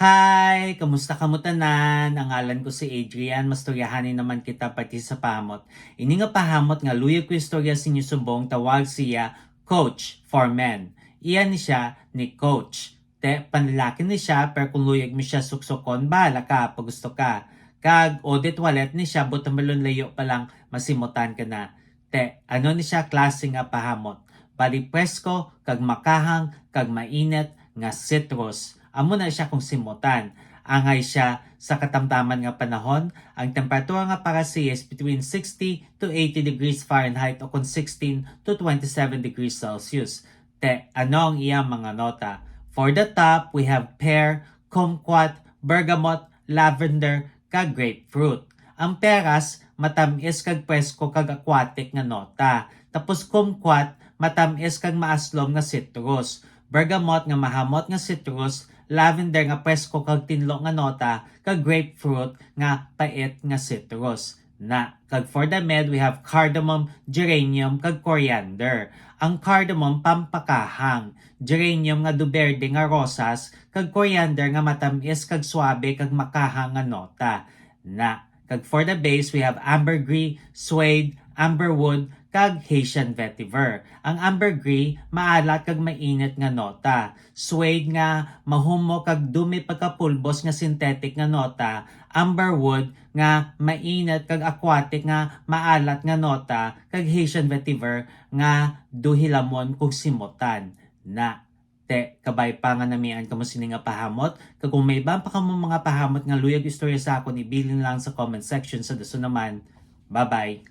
Hi! Kamusta ka mo tanan? Ang ngalan ko si Adrian. Mastoryahanin naman kita pati sa pahamot. Ini nga pahamot nga luyag ko istorya sinyo sumbong tawag siya Coach for Men. Iyan ni siya ni Coach. Te, panlalaki ni siya, pero kung luyag mo siya suksokon, bahala ka pag gusto ka. Kag audit wallet ni siya, buta malon layo pa lang masimutan ka na. Te, ano ni siya klase nga pahamot? Bali presko, kag makahang, kag mainit, nga citrus. Amo na siya kung simutan. Angay siya sa katamtaman nga panahon. Ang temperatura nga para siya is between 60 to 80 degrees Fahrenheit o kung 16 to 27 degrees Celsius. Te, ano ang iyang mga nota? For the top, we have pear, kumquat, bergamot, lavender, kag grapefruit. Ang peras, matamis kag presko kag aquatic nga nota. Tapos kumquat, matamis kag maaslom nga citrus. Bergamot nga mahamot nga citrus, lavender nga presko kag tinlo nga nota, kag grapefruit nga pait nga citrus. Na, kag for the med, we have cardamom, geranium, kag coriander. Ang cardamom pampakahang, geranium nga duberde nga rosas, kag coriander nga matamis kag suabe kag makahang nga nota. Na, kag for the base, we have ambergris, suede, amberwood, kag Haitian vetiver. Ang ambergris, maalat kag mainit nga nota. Suede nga, mahumo kag dumi pagkapulbos nga synthetic nga nota. Amberwood nga mainit kag aquatic nga maalat nga nota. Kag Haitian vetiver nga duhilamon kung simutan. Na, te kabay pa nga namian kamo sini nga pahamot kag kung may iba pa kamo mga pahamot nga luyag istorya sa akon ibilin lang sa comment section sa daso naman bye bye